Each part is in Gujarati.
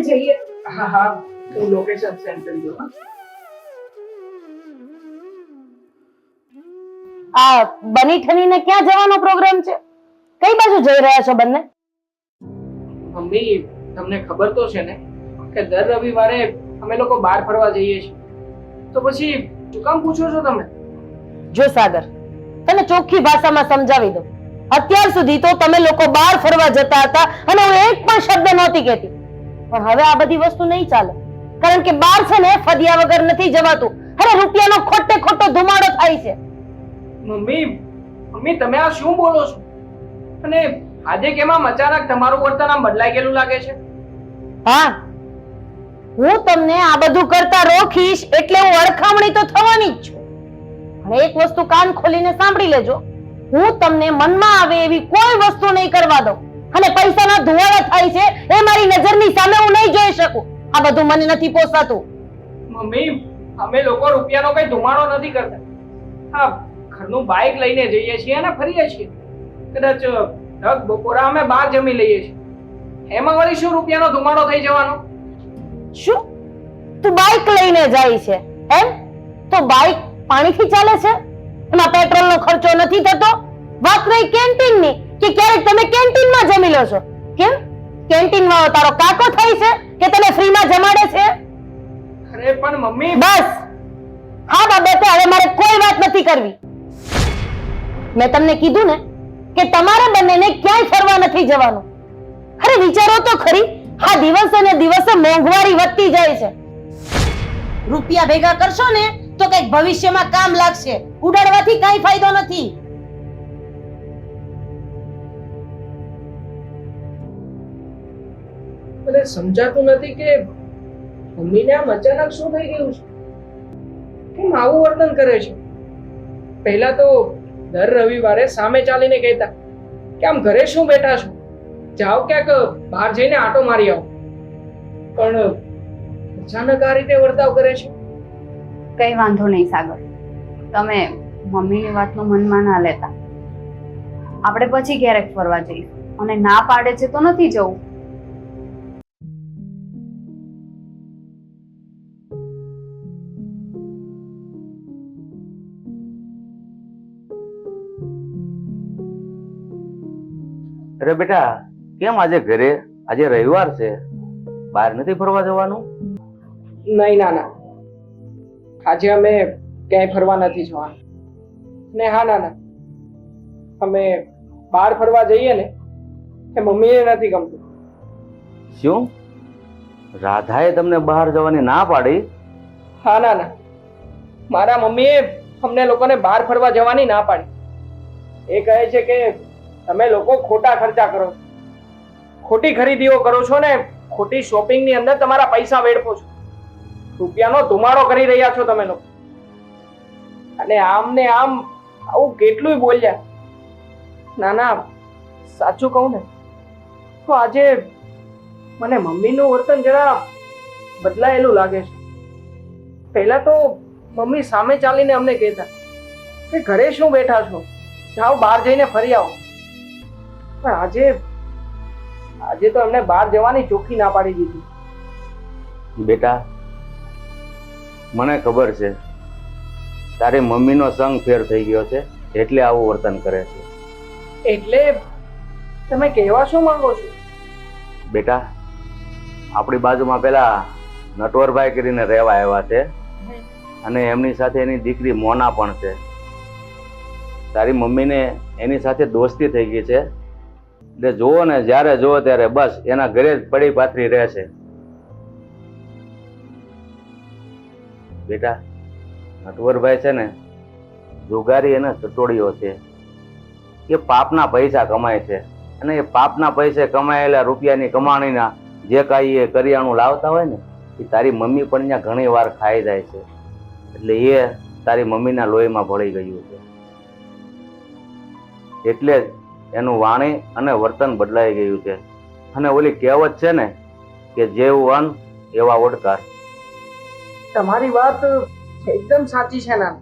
આપણે જઈએ. હા હા. હું લોકેશન સેન્ડ કરી દઉં આ બની ઠનીને ક્યાં જવાનો પ્રોગ્રામ છે? કઈ બાજુ જઈ રહ્યા છો બંને? મમ્મી તમને ખબર તો છે ને કે દર રવિવારે અમે લોકો બહાર ફરવા જઈએ છીએ. તો પછી શું કામ પૂછો છો તમે? જો સાગર તને ચોખ્ખી ભાષામાં સમજાવી દઉં. અત્યાર સુધી તો તમે લોકો બહાર ફરવા જતા હતા અને હું એક પણ શબ્દ નહોતી કહેતી. પણ હવે આ બધી વસ્તુ નહીં ચાલે. કારણ કે બહાર છે ને ફદિયા વગર નથી જવાતું. અરે રૂપિયાનો ખોટે ખોટો ધુમાડો થાય છે. મમ્મી મમ્મી તમે આ શું બોલો છો? અને આજે કેમ અચાનક તમારું વર્તન આમ બદલાઈ ગયેલું લાગે છે? હા. હું તમને આ બધું કરતા રોકીશ એટલે હું અડખામણી તો થવાની જ છું. અને એક વસ્તુ કાન ખોલીને સાંભળી લેજો. હું તમને મનમાં આવે એવી કોઈ વસ્તુ નહીં કરવા દઉં. અને પૈસાના ધુવાડા થાય છે એ મારી નજરની સામે હું નહીં જોઈ શકું. આ બધું મને નથી પોસાતું. મમ્મી અમે લોકો રૂપિયાનો કઈ ધુમાડો નથી કરતા. હા ઘરનું બાઇક લઈને જઈએ છીએ અને ફરીએ છીએ. કદાચ ઢગ બપોરા અમે બહાર જમી લઈએ છીએ. એમાં વળી શું રૂપિયાનો ધુમાડો થઈ જવાનો? શું? તું બાઇક લઈને જાય છે. એમ? તો બાઇક પાણીથી ચાલે છે? એમાં પેટ્રોલનો ખર્ચો નથી થતો? વાત રહી કેન્ટીનની. કે ક્યારેક તમે કેન્ટીનમાં જમી લો છો. કેમ? કેન્ટીનમાં તારો કાકો થાય છે કે તને ફ્રીમાં જમાડે છે? અરે પણ મમ્મી બસ. આ બાબતે હવે મારે કોઈ વાત નથી કરવી. મેં તમને કીધું ને કે તમારે બંનેને ક્યાંય ફરવા નથી જવાનું. અરે વિચારો તો ખરી. આ દિવસે ને દિવસે મોંઘવારી વધતી જાય છે. રૂપિયા ભેગા કરશો ને તો કંઈક ભવિષ્યમાં કામ લાગશે. ઉડાડવાથી કઈ ફાયદો નથી. મને સમજાતું નથી કે મમ્મીને આમ અચાનક શું થઈ ગયું છે? કેમ આવું વર્તન કરે છે? પહેલા તો દર રવિવારે સામે ચાલીને કહેતા, કે આમ ઘરે શું બેઠા છો? જાઓ ક્યાંક બહાર જઈને આટો મારી આવો. પણ અચાનક આ રીતે વર્તાવ કરે છે? કઈ વાંધો નહીં, સાગર. તમે મમ્મીની વાતનું મનમાં ના લેતા. આપણે પછી ક્યારેક ફરવા જઈશું. અને ના પાડે છે તો નથી જવું. અરે બેટા કેમ આજે ઘરે? આજે રવિવાર છે. બહાર નથી ફરવા જવાનું? નહીં ના ના. આજે અમે ક્યાંય ફરવા નથી જવાના. ને હા ના ના. અમે બહાર ફરવા જઈએ ને એ મમ્મીને નથી ગમતું. શું? રાધાએ તમને બહાર જવાની ના પાડી? હા ના ના. મારા મમ્મીએ અમને લોકોને બહાર ફરવા જવાની ના પાડી. એ કહે છે કે તમે લોકો ખોટા ખર્ચા કરો. છો ખોટી ખરીદીઓ કરો છો ને ખોટી શોપિંગની અંદર તમારા પૈસા વેડફો છો. રૂપિયાનો ધુમાડો કરી રહ્યા છો તમે લોકો. અને આમ ને આમ આવું કેટલું બોલ્યા. ના ના, સાચું કહું ને, તો આજે મને મમ્મીનું વર્તન જરા બદલાયેલું લાગે છે. પહેલા તો મમ્મી સામે ચાલીને અમને કહેતા કે, ઘરે શું બેઠા છો? જાઓ બહાર જઈને ફરી આવો. પણ આજે આજે તો એમને બહાર જવાની ચોખ્ખી ના પાડી દીધી. બેટા મને ખબર છે તારી મમ્મીનો સંગ ફેર થઈ ગયો છે એટલે આવું વર્તન કરે છે. એટલે તમે કહેવા શું માંગો છો? બેટા આપણી બાજુમાં પેલા નટવરભાઈ કરીને રહેવા આવ્યા છે અને એમની સાથે એની દીકરી મોના પણ છે. તારી મમ્મીને એની સાથે દોસ્તી થઈ ગઈ છે એટલે જુઓ ને, જ્યારે જુઓ ત્યારે બસ એના ઘરે જ પડી પાથરી રહે છે. બેટા, નટવરભાઈ છે ને, જુગારી અને ચટોડીઓ છે. એ પાપના પૈસા કમાય છે. અને એ પાપના પૈસે કમાયેલા રૂપિયાની કમાણીના જે કાંઈ એ કરિયાણું લાવતા હોય ને, એ તારી મમ્મી પણ ત્યાં ઘણી વાર ખાઈ જાય છે. એટલે એ તારી મમ્મીના લોહીમાં ભળી ગયું છે. એટલે જ એનું વાણી અને વર્તન બદલાઈ ગયું છે. અને ઓલી કહેવત છે ને કે જેવું અન્ન એવા ઓડકાર. તમારી વાત એકદમ સાચી છે ના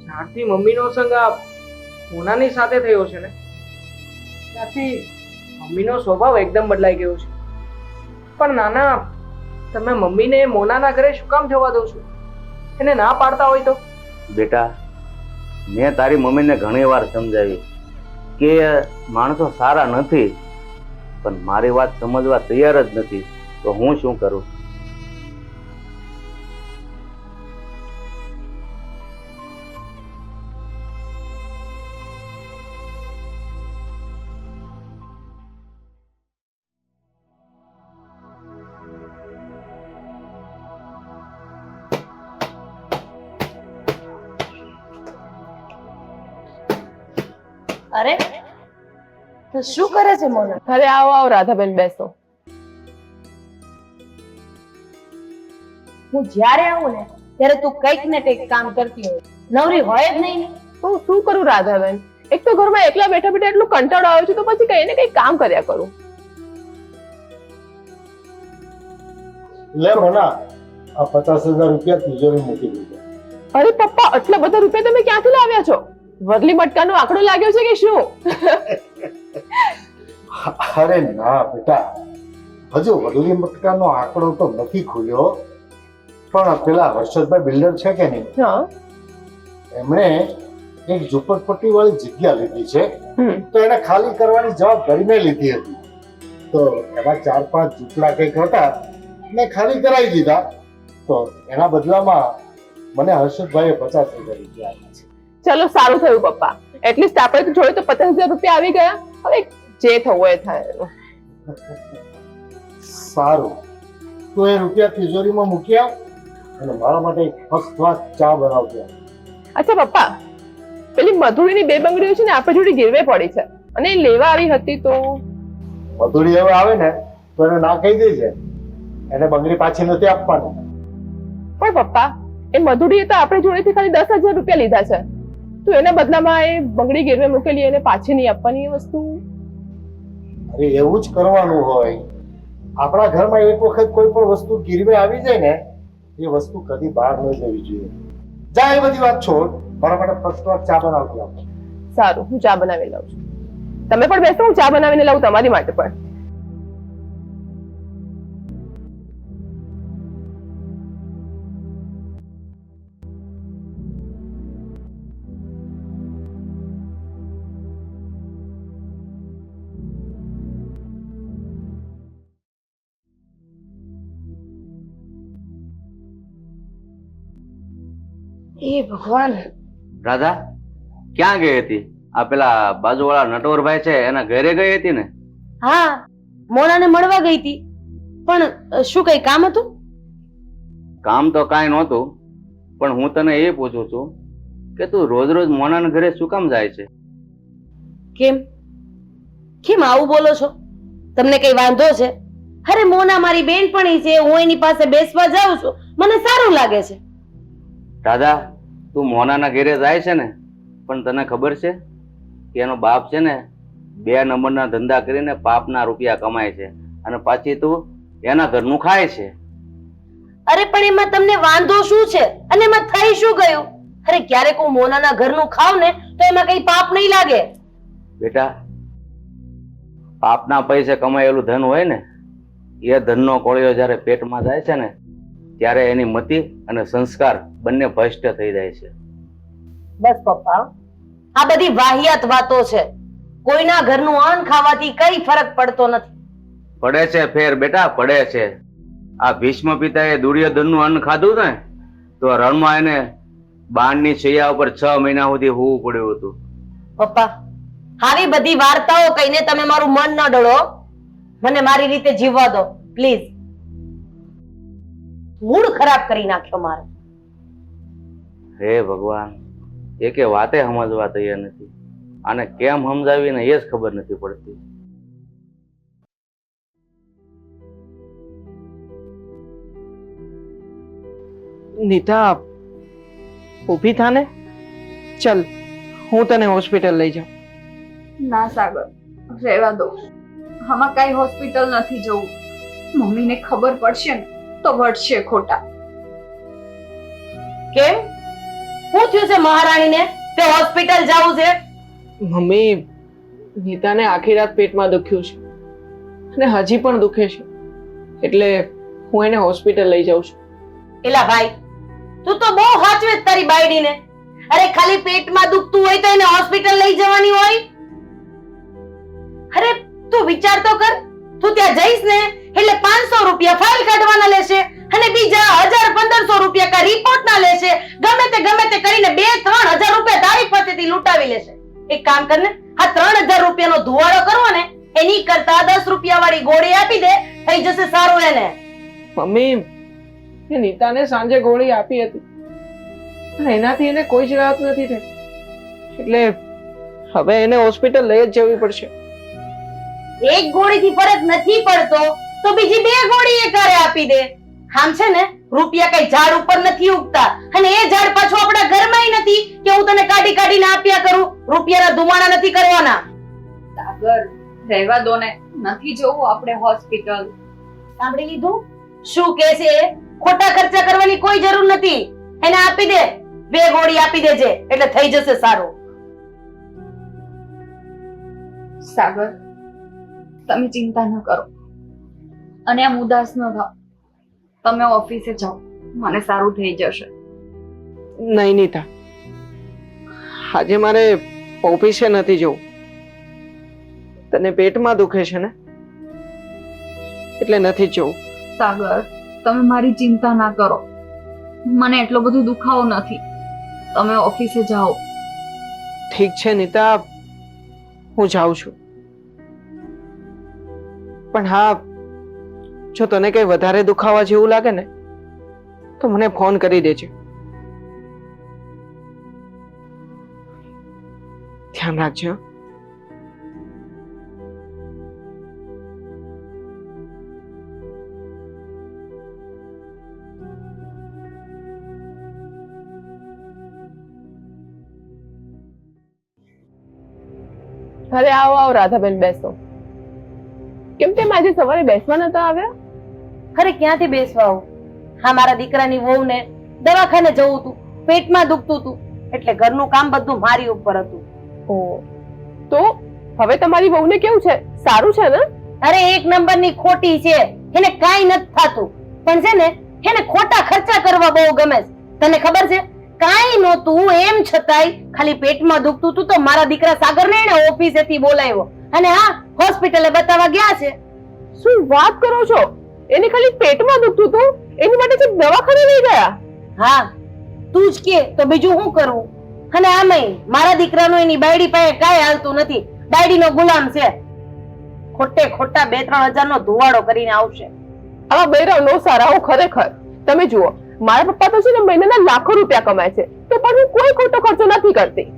જ્યારથી મમ્મીનો સંગ આ મોનાની સાથે થયો છે ને ત્યારથી મમ્મીનો સ્વભાવ એકદમ બદલાઈ ગયો છે. પણ નાના તમે મમ્મીને મોનાના ઘરે શું કામ જવા દો છો? એને ના પાડતા હોય તો? બેટા મેં તારી મમ્મીને ઘણી વાર સમજાવી કે માણસો સારા નથી, પણ મારી વાત સમજવા તૈયાર જ નથી, તો હું શું કરું? અરે તો શું કરે છે મોના? અરે આવો આવો રાધાબેન બેસો. હું જ્યારે આવું ને ત્યારે તું કંઈક ને કંઈક કામ કરતી હોય. નવરી હોય જ નહીં હું શું કરું રાધાબેન? એક તો ઘરમાં એકલા બેઠા બેઠા એટલું કંટાળો આવે છે તો પછી કઈ ને કઈ કામ કર્યા કરું. લે મોના આ પચાસ હજાર રૂપિયા તિજોરી મૂકી દીધા. અરે પપ્પા આટલા બધા રૂપિયા તમે ક્યાંથી લાવ્યા છો? વરલી મટકાનો આંકડો લાગ્યો છે કે શું? અરે ના બેટા. હજુ વરલી મટકાનો આંકડો તો નથી ખુલ્યો. પણ પેલા હર્ષદભાઈ બિલ્ડર છે કે નહીં? એમણે એક ઝુંપડપટ્ટી વાળી જગ્યા લીધી છે. તો એને ખાલી કરવાની જવાબદારી મેં લીધી હતી. તો એમાં ચાર પાંચ ઝૂંપડા કંઈક હતા મેં ખાલી કરાવી દીધા. તો એના બદલામાં મને હર્ષદભાઈએ પચાસ હજાર રૂપિયા આપ્યા છે. ચલો સારું થયું પપ્પા. એટલીસ્ટ આપણે તો જોડે તો પચાસ હજાર રૂપિયા આવી ગયા. હવે જે થવું એ થાય. સારું. તો એ રૂપિયા તિજોરીમાં મૂકી આવ અને મારા માટે ફર્સ્ટ ક્લાસ ચા બનાવજો. અચ્છા પપ્પા પેલી મધુરીની બે બંગડીઓ છે ને આપણે જોડે ગીરવે પડી છે. અને એ લેવા આવી હતી તો? મધુરી હવે આવે ને તો એને ના કહી દેજે. એને બંગડી પાછી નથી આપવાની. પણ પપ્પા એ મધુરીએ તો આપણે જોડેથી ખાલી દસ હજાર રૂપિયા લીધા છે. તો એના બદલામાં એ બંગડી ગીરવે મૂકેલી એને પાછી નહીં આપવાની એ વસ્તુ. અરે એવું જ કરવાનું હોય. આપણા ઘરમાં એક વખત કોઈ પણ વસ્તુ ગીરવે આવી જાય ને એ વસ્તુ કદી બહાર ન જવી જોઈએ. જા એ બધી વાત છોડ. મારા માટે ફર્સ્ટ વાર ચા બનાવજો આપણે સારું હું ચા બનાવી લઉં છું. તમે પણ બેસો હું ચા બનાવીને લઉં તમારી માટે પણ. એ ભગવાન. રાધા ક્યાં ગઈ હતી? આ પેલા બાજુવાળા નટવરભાઈ છે એના ઘરે ગઈ હતી ને? હા મોનાને મળવા ગઈ હતી. પણ શું કઈ કામ હતું? કામ તો કાંઈ નહોતું પણ હું તને એ પૂછું છું કે તું રોજ રોજ મોનાના ઘરે શું કામ જાય છે? કેમ? કેમ આવું બોલો છો? તમને કઈ વાંધો છે? અરે મોના મારી બેનપણી છે હું એની પાસે બેસવા જાઉં છું. મને સારું લાગે છે. દાદા તું મોનાના ઘેરે જાય છે ને પણ તને ખબર છે કે એનો બાપ છે ને બે નંબરના ધંધા કરીને પાપના રૂપિયા કમાય છે અને પાછી તું એના ઘરનું ખાય છે. અરે પણ એમાં તમને વાંધો શું છે? અને એમાં થઈ શું ગયું? અરે ક્યારેક હું મોનાના ઘરનું ખાવ ને તો એમાં કઈ પાપ નહીં લાગે. બેટા પાપના પૈસે કમાયેલું ધન હોય ને એ ધનનો કોળિયો જ્યારે પેટમાં જાય છે ને ત્યારે એની મતિ અને સંસ્કાર બંને ભ્રષ્ટ થઈ જાય છે. બસ પપ્પા આ બધી વાહિયાત વાતો છે. કોઈના ઘરનું અન્ન ખાવાથી કઈ ફરક પડતો નથી. પડે છે ફેર બેટા પડે છે. આ ભીષ્મ પિતાએ દુર્યોધનનું અન્ન ખાધું ને તો રણમાં એને બાણની છૈયા ઉપર છ મહિના સુધી હોવું પડ્યું હતું. પપ્પા આવી બધી વાર્તાઓ કહીને તમે મારું મન ન ડળો. મને મારી રીતે જીવવા દો પ્લીઝ. મૂડ ખરાબ કરી નાખ્યો મારો. હે ભગવાન એક વાતે સમજવા તૈયાર નથી. આને કેમ સમજાવીને એ જ ખબર નથી પડતી. નીતા ઊભી થાને? ચલ હું તને હોસ્પિટલ લઈ જાઉં. ના સાગર રહેવા દો. આમાં કઈ હોસ્પિટલ નથી જવું. મમ્મીને ખબર પડશે ને. તો વળશે ખોટા. કેમ શું થયું છે મહારાણીને? તે હોસ્પિટલ જવું છે? મમ્મી નીતાને આખી રાત પેટમાં દુખ્યું છે. અને હજી પણ દુખે છે. એટલે હું એને હોસ્પિટલ લઈ જાઉં છું. એલા ભાઈ તું તો બહુ હાચવે તારી બાયડીને. અરે ખાલી પેટમાં દુખતું હોય તો એને હોસ્પિટલ લઈ જવાની હોય? અરે તું વિચાર તો કર. તું ત્યાં જઈશ ને, એટલે પાંચસો રૂપિયા ફાઇલ કાઢવાના લેશે અને બીજા હજાર પંદરસો રૂપિયા કા રિપોર્ટ ના લેશે. ગમે તે ગમે તે કરીને બે ત્રણ હજાર રૂપિયા તારી પાસેથી લૂંટાવી લેશે. એક કામ કર ને, આ ત્રણ હજાર રૂપિયાનો ધુવાડો કરવો ને, એની કરતા દસ રૂપિયા વાળી ગોળી આપી દે, થઈ જશે સારું એને. મમ્મી એ નીતાને સાંજે ગોળી આપી હતી. પણ એનાથી એને કોઈ જ રાહત નથી થઈ. એટલે હવે એને હોસ્પિટલ લઈ જ જવી પડશે. એક ગોળીથી ફરક નથી પડતો તો બીજી બે ગોળી એ આપી દે. આમ છે ને રૂપિયા કઈ ઝાડ ઉપર નથી ઉગતા. અને એ ઝાડ પાછું આપણા ઘરમાંય નથી કે હું તને કાઢી કાઢીને આપ્યા કરું. રૂપિયાના ધુમાડા નથી કરવાના. સાગર રહેવા દો ને નથી જવું આપણે હોસ્પિટલ. સાંભળી લીધું? શું કે છે ખોટા ખર્ચા કરવાની કોઈ જરૂર નથી. એને આપી દે. બે ગોળી આપી દેજે. એટલે થઈ જશે સારું. સાગર તમે ચિંતા ન કરો. અને આમ ઉદાસ ન થાઓ તમે ઓફિસે જાઓ. મને સારું થઈ જશે. નહીં નીતા. આજે મારે ઓફિસે નથી જવું. તને પેટમાં દુખે છે ને? એટલે નથી જવું. સાગર તમે મારી ચિંતા ના કરો. મને એટલો બધો દુખાવો નથી. તમે ઓફિસે જાઓ. ઠીક છે નીતા. હું જાઉં છું. પણ હા, જો તને કઈ વધારે દુખાવા જેવું લાગે ને, તો મને ફોન કરી દેજે. ધ્યાન રાખજો. અરે આવો આવો, રાધાબેન બેસો. આજે સવારે બેસવા નતા આવ્યા? ખરે ક્યાંથી બેસવા આવું? હા મારા દીકરાની વહુને દવાખાને જવું હતું પેટમાં દુખતું હતું એટલે ઘરનું કામ બધું મારી ઉપર હતું. ઓ તો હવે તમારી વહુને કેવું છે? સારું છે ને? અરે એક નંબરની ખોટી છે એને કાંઈ નથી થાતું. પણ છે ને એને ખોટા ખર્ચા કરવા બહુ ગમે છે. તને ખબર છે? કાંઈ નહોતું એમ છતાંય ખાલી પેટમાં દુખતું હતું તો મારા દીકરા સાગરને એને ઓફિસેથી બોલાવ્યો. અને હા હોસ્પિટલે બતાવવા ગયા છે. શું વાત કરો છો? એને ખાલી પેટમાં દુખતું હતું? એની માટે છે દવાખાને લઈ ગયા? હા તું જ કે તો બીજું શું કરવું અને આમેય મારા દીકરાનો એની બાયડી પાસે કાંઈ હાલતું નથી. બાયડીનો ગુલામ છે. ખોટે ખોટા બે ત્રણ હજારનો ધુવાડો કરીને આવશે. આવા બૈરાવ નો સારાઓ ખરેખર. તમે જુઓ મારા પપ્પા તો છે ને મહિનાના લાખો રૂપિયા કમાય છે. તો પણ હું કોઈ ખોટો ખર્ચો નથી કરતી.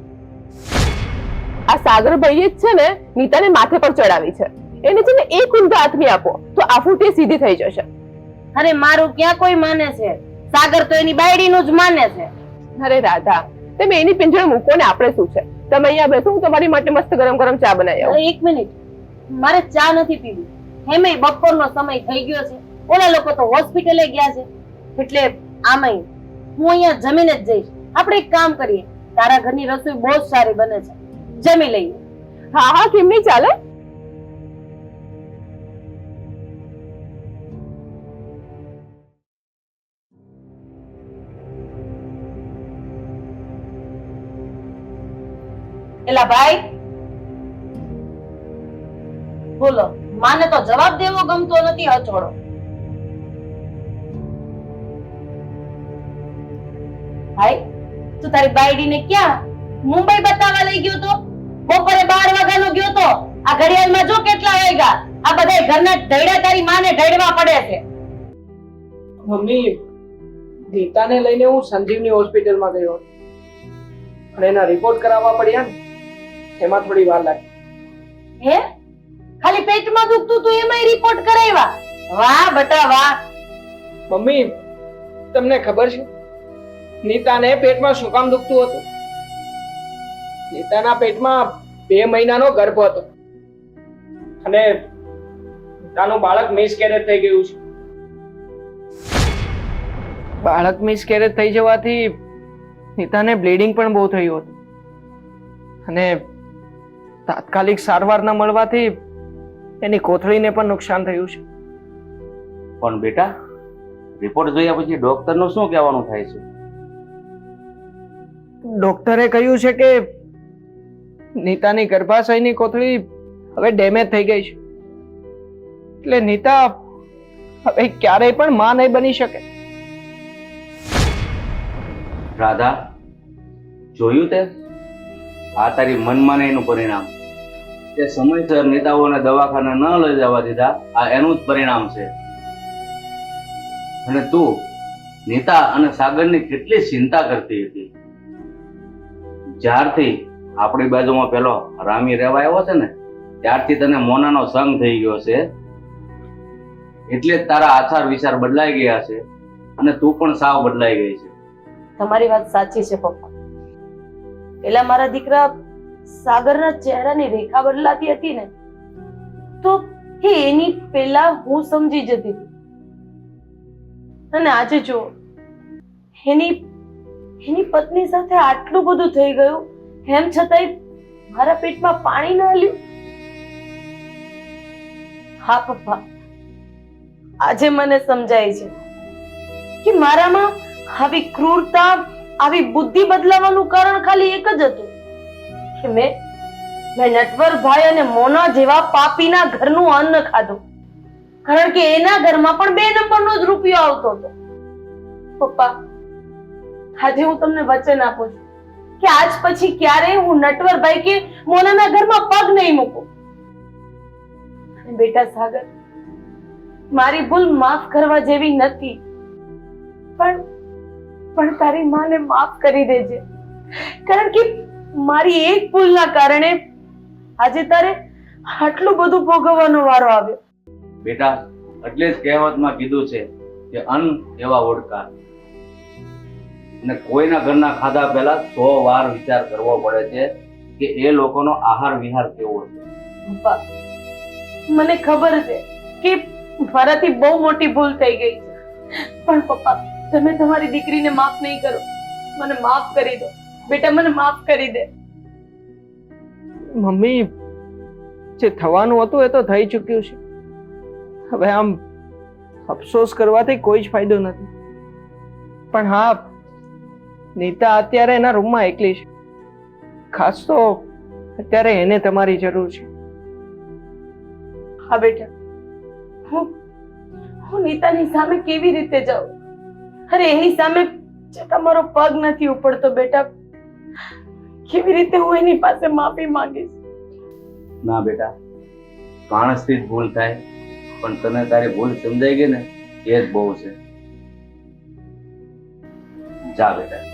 આ સાગરભાઈએ જ છે ને નીતાને માથે પર ચડાવી છે. એને છે ને એક ઊંધા હાથમી આપો. તો આ તે સીધી થઈ જશે. અરે મારું ક્યાં કોઈ માને છે? સાગર તો એની બાયડીનું જ માને છે. અરે રાધા તમે એની પિંજરે મૂકો ને આપણે શું છે? તમે અહીંયા બેસો હું તમારી માટે મસ્ત ગરમ ગરમ ચા બનાવી આવું. એક મિનિટ. મારે ચા નથી પીવી. હેમે બપોરનો સમય થઈ ગયો છે. ઓલા લોકો તો હોસ્પિટલે ગયા છે. એટલે આમાંય હું અહીંયા જમીને જ જઈશ. આપણે એક કામ કરીએ. તારા ઘરની રસોઈ બહુ જ સારી બને છે. જમી લઈએ. હા હા કેમ નહીં ચાલે? એલા ભાઈ. બોલો, માને તો જવાબ દેવો ગમતો નથી, હચોડો. ભાઈ, તું તારી બાયડીને ક્યાં? મુંબઈ બતાવવા લઈ ગયો તો? બપોરે બાર વાગ્યાનો ગયો તો? આ ઘડિયાળમાં જો કેટલા વાગ્યા? આ બધા ઘરના ઢૈડા તારી માને ઢળવા પડે છે. મમ્મી, ગીતાને લઈને હું સંજીવની હોસ્પિટલમાં ગયો. અને એના રિપોર્ટ કરાવવા પડ્યા ને? એમાં થોડી વાર લાગી. હે? ખાલી પેટમાં દુખતું તું એમાંય રિપોર્ટ કરાવ્યા વાહ બટા વાહ. મમ્મી તમને ખબર છે? નીતાને પેટમાં શું કામ દુખતું હતું? નીતાના પેટમાં બે મહિનાનો ગર્ભ હતો. અને નીતાનું બાળક મિસકેરેજ થઈ ગયું છે. બાળક મિસકેરેજ થઈ જવાથી નીતાને બ્લીડિંગ પણ બહુ થયું હતું. અને તાત્કાલિક સારવાર ન મળવાથી એની કોથળીને પણ નુકસાન થયું છે. પણ બેટા રિપોર્ટ જોયા પછી ડોક્ટરનું શું કહેવાનું થાય છે? ડોક્ટરે કહ્યું છે કે નીતાની ગર્ભાશયની કોથળી હવે ડેમેજ થઈ ગઈ છે. એટલે નીતા હવે ક્યારેય પણ માં નહીં બની શકે. રાધા જોયું તે? આ તારી મનમાં એનું પરિણામ. તે સમયસર નેતાઓને દવાખાને ન લઈ જવા દીધા, આ એનું જ પરિણામ છે. અને તું નીતા અને સાગરની કેટલી ચિંતા કરતી હતી. જ્યારથી આપણી બાજુમાં પેલો રામી રહેવા આવ્યો છે ને, ત્યારથી તને મોનાનો સંગ થઈ ગયો છે. એટલે તારા આચાર વિચાર બદલાઈ ગયા છે અને તું પણ સાવ બદલાઈ ગઈ છે. તમારી વાત સાચી છે, પપ્પા. પેલા મારા દીકરા સાગરના ચહેરાની રેખા બદલાતી હતી ને, તો એ એની પહેલા હું સમજી જતી અને આજે જો, એની એની પત્ની સાથે આટલું બધું થઈ ગયું, એમ છતાંય મારા પેટમાં પાણી ન હલ્યું? હા, પપ્પા. આજે મને સમજાય છે કે મારામાં આવી ક્રૂરતા, આવી બુદ્ધિ બદલાવાનું કારણ ખાલી એક જ હતું. કે મેં મેં નટવરભાઈ અને મોના જેવા પાપીના ઘરનું અન્ન ખાધું. કારણ કે એના ઘરમાં પણ બે નંબરનો જ રૂપિયો આવતો હતો. પપ્પા, આજે હું તમને વચન આપું છું કે આજ પછી ક્યારેય હું નટવરભાઈ કે મોનાના ઘરમાં પગ નહીં મૂકું. બેટા સાગર, મારી ભૂલ માફ કરવા જેવી નથી. પણ પણ તારી માને માફ કરી દેજે. કારણ કે મારી એક ભૂલના કારણે આજે તારે આટલું બધું ભોગવવાનો વારો આવ્યો. બેટા એટલે જ કહેવતમાં કીધું છે કે અન્ન એવા ઓડકાર. અને કોઈના ઘરના ખાધા પહેલા સો વાર વિચાર કરવો પડે છે કે એ લોકોનો આહાર વિહાર કેવો છે. મને ખબર છે કે મારાથી બહુ મોટી ભૂલ થઈ ગઈ છે. પણ પપ્પા તમે તમારી દીકરીને માફ નહીં કરો. મને માફ કરી દો. બેટા મને માફ કરી દે. મમ્મી જે થવાનું હતું એ તો થઈ ચૂક્યું છે. હવે આમ અફસોસ કરવાથી કોઈ જ ફાયદો નથી. પણ હા નીતા અત્યારે એના રૂમમાં એકલી છે. ખાસ તો અત્યારે એને તમારી જરૂર છે. હા બેટા. હું હું નીતાની સામે કેવી રીતે જાઉં? અરે એની સામે તમારો મારો પગ નથી ઉપડતો બેટા. કેવી રીતે હું એની પાસે માફી માંગીશ? ના બેટા માણસથી જ ભૂલ થાય, પણ તને તારી ભૂલ સમજાઈ ગઈ ને, એ જ બહુ છે. જા બેટા.